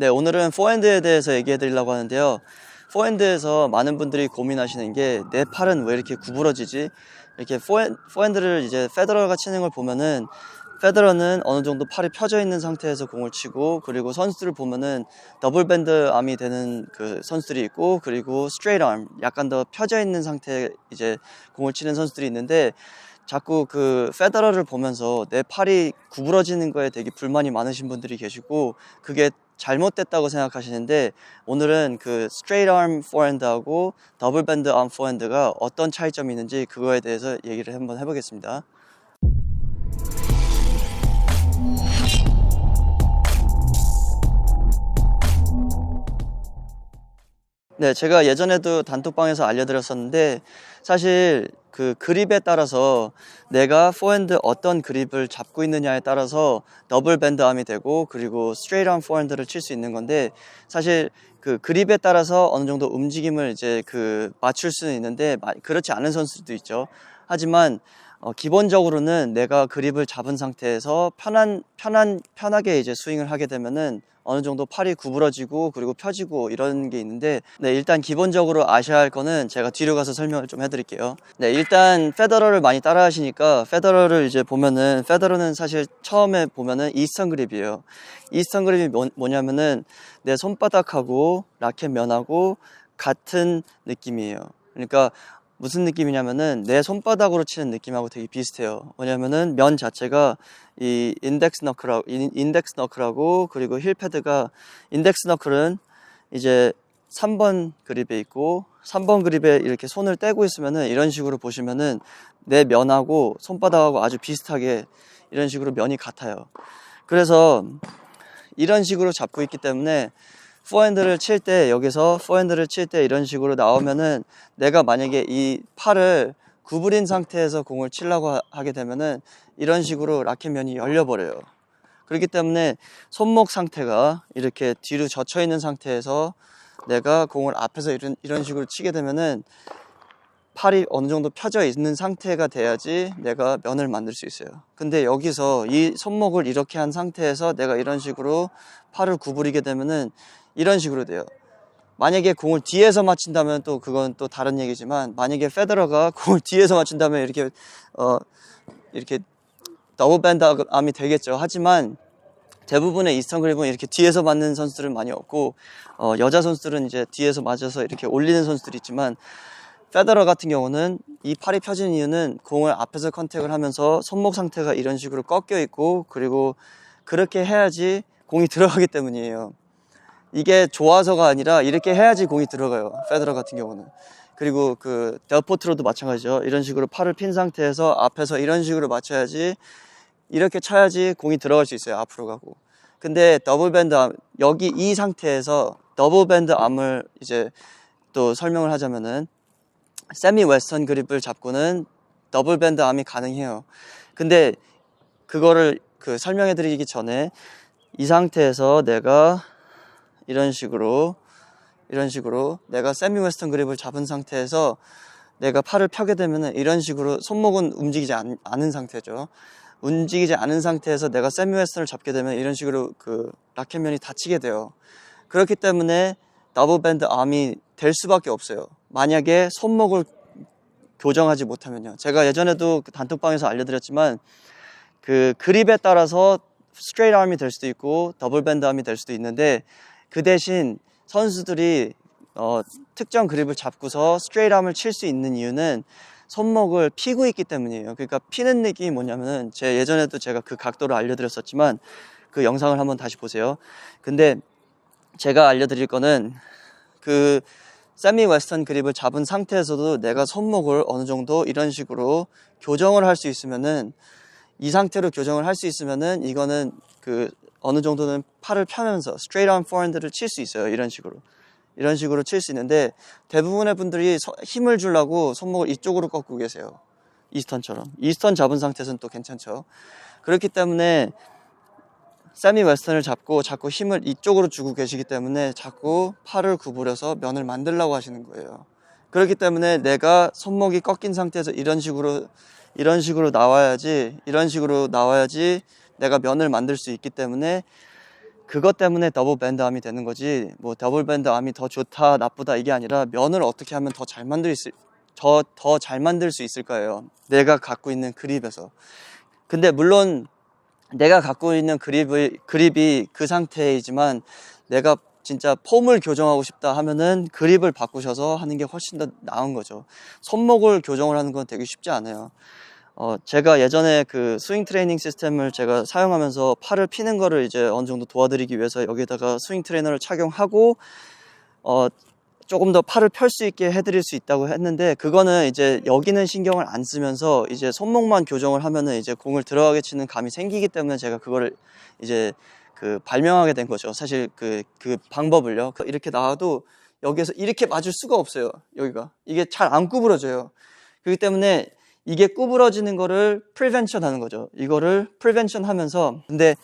네, 오늘은 포핸드에 대해서 얘기해 드리려고 하는데요. 포핸드에서 많은 분들이 고민하시는 게 내 팔은 왜 이렇게 구부러지지? 이렇게 포핸, 포핸드를 이제 페더러가 치는 걸 보면은 페더러는 어느 정도 팔이 펴져 있는 상태에서 공을 치고 그리고 선수들을 보면은 더블 밴드 암이 되는 그 선수들이 있고 그리고 스트레이트 암 약간 더 펴져 있는 상태 이제 공을 치는 선수들이 있는데 자꾸 그 페더러를 보면서 내 팔이 구부러지는 거에 되게 불만이 많으신 분들이 계시고 그게 잘못됐다고 생각하시는데 오늘은 그 스트레이트 암 포핸드하고 더블 밴드 암 포핸드가 어떤 차이점이 있는지 그거에 대해서 얘기를 한번 해보겠습니다. 네, 제가 예전에도 단톡방에서 알려드렸었는데 사실 그 그립에 따라서 내가 포핸드 어떤 그립을 잡고 있느냐에 따라서 더블 밴드 암이 되고 그리고 스트레이트 암 포핸드를 칠 수 있는 건데 사실 그 그립에 따라서 어느 정도 움직임을 이제 그 맞출 수는 있는데 마- 그렇지 않은 선수들도 있죠. 하지만 어, 기본적으로는 내가 그립을 잡은 상태에서 편한 편한 편하게 이제 스윙을 하게 되면은 어느 정도 팔이 구부러지고 그리고 펴지고 이런 게 있는데 네 일단 기본적으로 아셔야 할 거는 제가 뒤로 가서 설명을 좀 해드릴게요. 네 일단 페더러를 많이 따라 하시니까 페더러를 이제 보면은 페더러는 사실 처음에 보면은 이스턴 그립이에요. 이스턴 그립이 뭐, 뭐냐면은 내 손바닥하고 라켓 면하고 같은 느낌이에요. 그러니까 무슨 느낌이냐면은 내 손바닥으로 치는 느낌하고 되게 비슷해요. 뭐냐면은 면 자체가 이 인덱스 너클하고 인덱스 너클하고 그리고 힐 패드가 인덱스 너클은 이제 3번 그립에 있고 3번 그립에 이렇게 손을 떼고 있으면은 이런 식으로 보시면은 내 면하고 손바닥하고 아주 비슷하게 이런 식으로 면이 같아요. 그래서 이런 식으로 잡고 있기 때문에 포핸드를 칠 때 여기서 포핸드를 칠 때 이런 식으로 나오면은 내가 만약에 이 팔을 구부린 상태에서 공을 치려고 하- 하게 되면은 이런 식으로 라켓 면이 열려 버려요. 그렇기 때문에 손목 상태가 이렇게 뒤로 젖혀 있는 상태에서 내가 공을 앞에서 이런 이런 식으로 치게 되면은 팔이 어느 정도 펴져 있는 상태가 돼야지 내가 면을 만들 수 있어요. 근데 여기서 이 손목을 이렇게 한 상태에서 내가 이런 식으로 팔을 구부리게 되면은 이런 식으로 돼요. 만약에 공을 뒤에서 맞춘다면 또 그건 또 다른 얘기지만 만약에 페더러가 공을 뒤에서 맞춘다면 이렇게 어 이렇게 더블 밴드 암이 되겠죠. 하지만 대부분의 이스턴 그립은 이렇게 뒤에서 맞는 선수들은 많이 없고 어, 여자 선수들은 이제 뒤에서 맞아서 이렇게 올리는 선수들이 있지만 페더러 같은 경우는 이 팔이 펴진 이유는 공을 앞에서 컨택을 하면서 손목 상태가 이런 식으로 꺾여 있고 그리고 그렇게 해야지 공이 들어가기 때문이에요. 이게 좋아서가 아니라 이렇게 해야지 공이 들어가요. 페더러 같은 경우는. 그리고 그 델포트로도 마찬가지죠. 이런 식으로 팔을 핀 상태에서 앞에서 이런 식으로 맞춰야지 이렇게 쳐야지 공이 들어갈 수 있어요. 앞으로 가고. 근데 더블 밴드 암, 여기 이 상태에서 더블 밴드 암을 이제 또 설명을 하자면은 세미 웨스턴 그립을 잡고는 더블 밴드 암이 가능해요. 근데 그거를 그 설명해 드리기 전에 이 상태에서 내가 이런 식으로 이런 식으로 내가 세미 웨스턴 그립을 잡은 상태에서 내가 팔을 펴게 되면은 이런 식으로 손목은 움직이지 않, 않은 상태죠. 움직이지 않은 상태에서 내가 세미 웨스턴을 잡게 되면 이런 식으로 그 라켓면이 닫히게 돼요. 그렇기 때문에 더블 밴드 암이 될 수밖에 없어요. 만약에 손목을 교정하지 못하면요. 제가 예전에도 그 단톡방에서 알려드렸지만 그 그립에 따라서 스트레이트 암이 될 수도 있고 더블 밴드 암이 될 수도 있는데 그 대신 선수들이 어, 특정 그립을 잡고서 스트레이트 암을 칠 수 있는 이유는 손목을 피고 있기 때문이에요. 그러니까 피는 느낌이 뭐냐면은 제 예전에도 제가 그 각도를 알려드렸었지만 그 영상을 한번 다시 보세요. 근데 제가 알려드릴 거는 그 세미 웨스턴 그립을 잡은 상태에서도 내가 손목을 어느 정도 이런 식으로 교정을 할 수 있으면은 이 상태로 교정을 할 수 있으면은 이거는 그 어느 정도는 팔을 펴면서 스트레이트 온 포핸드를 칠 수 있어요. 이런 식으로. 이런 식으로 칠 수 있는데 대부분의 분들이 서- 힘을 주려고 손목을 이쪽으로 꺾고 계세요. 이스턴처럼. 이스턴 잡은 상태에서는 또 괜찮죠. 그렇기 때문에 세미 웨스턴을 잡고 자꾸 힘을 이쪽으로 주고 계시기 때문에 자꾸 팔을 구부려서 면을 만들려고 하시는 거예요. 그렇기 때문에 내가 손목이 꺾인 상태에서 이런 식으로 이런 식으로 나와야지 이런 식으로 나와야지 내가 면을 만들 수 있기 때문에 그것 때문에 더블 밴드 암이 되는 거지 뭐 더블 밴드 암이 더 좋다 나쁘다 이게 아니라 면을 어떻게 하면 더 잘 만들 수더잘 만들 수 있을까요? 내가 갖고 있는 그립에서 근데 물론 내가 갖고 있는 그립을 그립이 그 상태이지만 내가 진짜 폼을 교정하고 싶다 하면은 그립을 바꾸셔서 하는 게 훨씬 더 나은 거죠. 손목을 교정을 하는 건 되게 쉽지 않아요. 어, 제가 예전에 그 스윙 트레이닝 시스템을 제가 사용하면서 팔을 피는 거를 이제 어느 정도 도와드리기 위해서 여기다가 스윙 트레이너를 착용하고 어, 조금 더 팔을 펼 수 있게 해드릴 수 있다고 했는데 그거는 이제 여기는 신경을 안 쓰면서 이제 손목만 교정을 하면은 이제 공을 들어가게 치는 감이 생기기 때문에 제가 그거를 이제 그 발명하게 된 거죠. 사실 그, 그 방법을요. 그 이렇게 나와도 여기에서 이렇게 맞을 수가 없어요. 여기가. 이게 잘 안 구부러져요. 그렇기 때문에 이게 구부러지는 거를 프리벤션 하는 거죠. 이거를 프리벤션 하면서 근데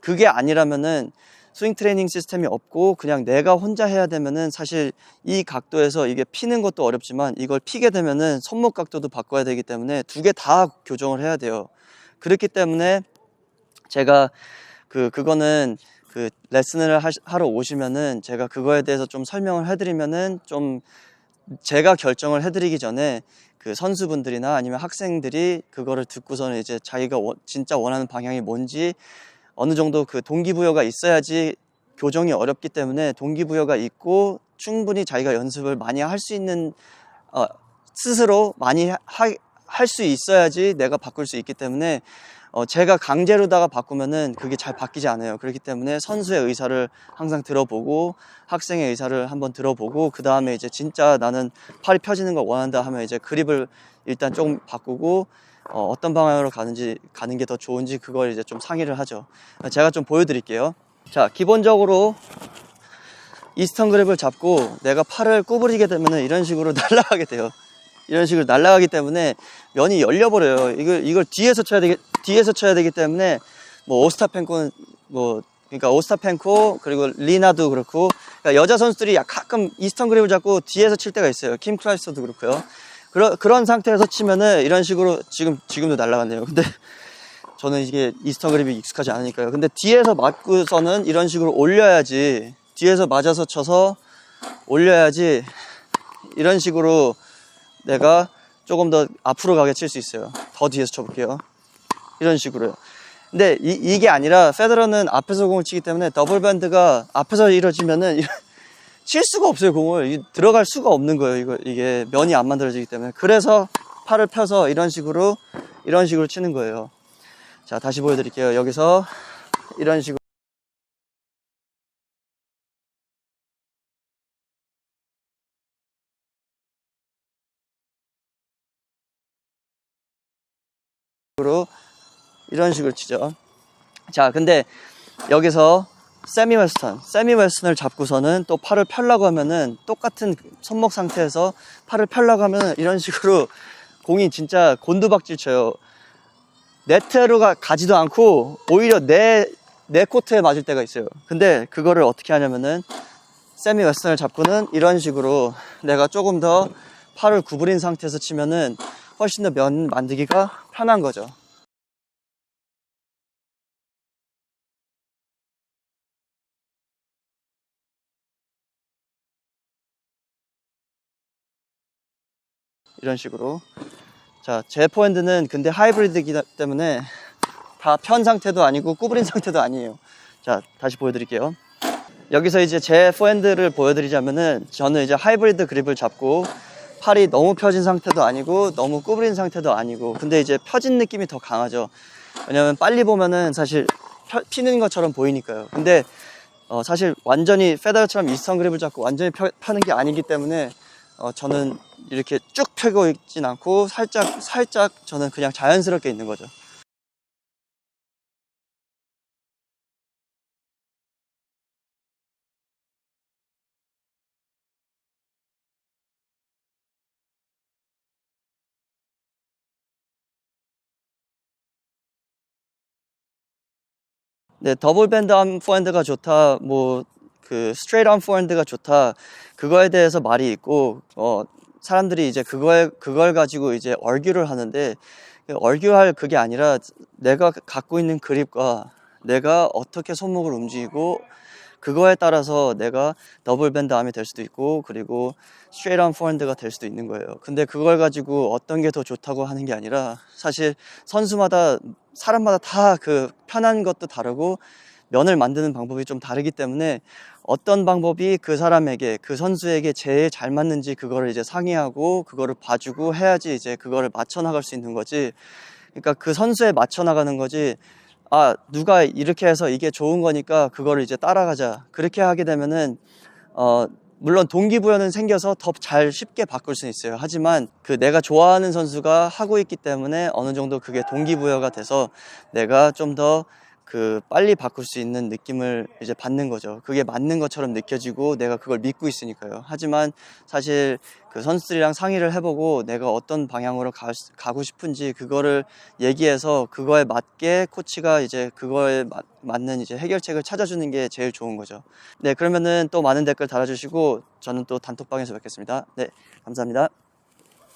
그게 아니라면은 스윙 트레이닝 시스템이 없고 그냥 내가 혼자 해야 되면은 사실 이 각도에서 이게 피는 것도 어렵지만 이걸 피게 되면은 손목 각도도 바꿔야 되기 때문에 두 개 다 교정을 해야 돼요. 그렇기 때문에 제가 그 그거는 그 레슨을 하, 하러 오시면은 제가 그거에 대해서 좀 설명을 해드리면은 좀 제가 결정을 해드리기 전에 그 선수분들이나 아니면 학생들이 그거를 듣고서는 이제 자기가 원- 진짜 원하는 방향이 뭔지 어느 정도 그 동기부여가 있어야지 교정이 어렵기 때문에 동기부여가 있고 충분히 자기가 연습을 많이 할 수 있는 어, 스스로 많이 할 수 있어야지 내가 바꿀 수 있기 때문에 어, 제가 강제로다가 바꾸면은 그게 잘 바뀌지 않아요. 그렇기 때문에 선수의 의사를 항상 들어보고 학생의 의사를 한번 들어보고 그 다음에 이제 진짜 나는 팔이 펴지는 걸 원한다 하면 이제 그립을 일단 조금 바꾸고 어, 어떤 방향으로 가는지 가는 게 더 좋은지 그걸 이제 좀 상의를 하죠. 제가 좀 보여드릴게요. 자, 기본적으로 이스턴 그립을 잡고 내가 팔을 구부리게 되면은 이런 식으로 날아가게 돼요. 이런 식으로 날아가기 때문에 면이 열려버려요. 이걸 이걸 뒤에서 쳐야 되기 뒤에서 쳐야 되기 때문에 뭐 오스타펜코는 뭐 그러니까 오스타펜코 그리고 리나도 그렇고 그러니까 여자 선수들이 약 가끔 이스턴 그립을 잡고 뒤에서 칠 때가 있어요. 킴 클라이스도 그렇고요. 그런 그런 상태에서 치면은 이런 식으로 지금 지금도 날아갔네요. 근데 저는 이게 이스턴 그립이 익숙하지 않으니까요. 근데 뒤에서 맞고서는 이런 식으로 올려야지 뒤에서 맞아서 쳐서 올려야지 이런 식으로 내가 조금 더 앞으로 가게 칠 수 있어요. 더 뒤에서 쳐볼게요. 이런 식으로요. 근데 이, 게 아니라 페더러는 앞에서 공을 치기 때문에 더블 밴드가 앞에서 이루어지면은 칠 수가 없어요 공을 이- 들어갈 수가 없는 거예요 이거 이게 면이 안 만들어지기 때문에 그래서 팔을 펴서 이런 식으로 이런 식으로 치는 거예요 자 다시 보여드릴게요 여기서 이런 식으로 이런 식으로 치죠 자 근데 여기서 세미 웨스턴, 세미 웨스턴을 잡고서는 또 팔을 펴려고 하면은 똑같은 손목 상태에서 팔을 펴려고 하면은 이런 식으로 공이 진짜 곤두박질 쳐요. 네트로 가, 가지도 않고 오히려 내, 내 코트에 맞을 때가 있어요. 근데 그거를 어떻게 하냐면은 세미 웨스턴을 잡고는 이런 식으로 내가 조금 더 팔을 구부린 상태에서 치면은 훨씬 더 면 만들기가 편한 거죠. 이런 식으로. 자 제 포핸드는 근데 하이브리드이기 때문에 다 편 상태도 아니고 구부린 상태도 아니에요. 자 다시 보여드릴게요. 여기서 이제 제 포핸드를 보여드리자면은 저는 이제 하이브리드 그립을 잡고 팔이 너무 펴진 상태도 아니고 너무 구부린 상태도 아니고 근데 이제 펴진 느낌이 더 강하죠. 왜냐면 빨리 보면은 사실 펴- 피는 것처럼 보이니까요. 근데 어, 사실 완전히 페더처럼 이스턴 그립을 잡고 완전히 펴, 펴는 게 아니기 때문에 어, 저는 이렇게 쭉 펴고 있진 않고 살짝 살짝 저는 그냥 자연스럽게 있는 거죠. 네, 더블 밴드 암 포핸드가 좋다, 뭐, 그, 스트레이트 암 포핸드가 좋다, 그거에 대해서 말이 있고, 어, 사람들이 이제 그거에, 그걸 가지고 이제 얼규를 하는데, 얼규할 그게 아니라 내가 갖고 있는 그립과 내가 어떻게 손목을 움직이고 그거에 따라서 내가 더블 밴드 암이 될 수도 있고 그리고 스트레이트 암 포핸드가 될 수도 있는 거예요. 근데 그걸 가지고 어떤 게 더 좋다고 하는 게 아니라 사실 선수마다 사람마다 다 그 편한 것도 다르고 면을 만드는 방법이 좀 다르기 때문에 어떤 방법이 그 사람에게 그 선수에게 제일 잘 맞는지 그거를 이제 상의하고 그거를 봐주고 해야지 이제 그거를 맞춰 나갈 수 있는 거지. 그러니까 그 선수에 맞춰 나가는 거지. 아 누가 이렇게 해서 이게 좋은 거니까 그거를 이제 따라가자. 그렇게 하게 되면은 어 물론 동기부여는 생겨서 더 잘 쉽게 바꿀 수 있어요. 하지만 그 내가 좋아하는 선수가 하고 있기 때문에 어느 정도 그게 동기부여가 돼서 내가 좀더 그 빨리 바꿀 수 있는 느낌을 이제 받는 거죠. 그게 맞는 것처럼 느껴지고 내가 그걸 믿고 있으니까요. 하지만 사실 그 선수들이랑 상의를 해보고 내가 어떤 방향으로 가, 가고 싶은지 그거를 얘기해서 그거에 맞게 코치가 이제 그거에 맞, 맞는 이제 해결책을 찾아주는 게 제일 좋은 거죠. 네, 그러면은 또 많은 댓글 달아주시고 저는 또 단톡방에서 뵙겠습니다. 네, 감사합니다.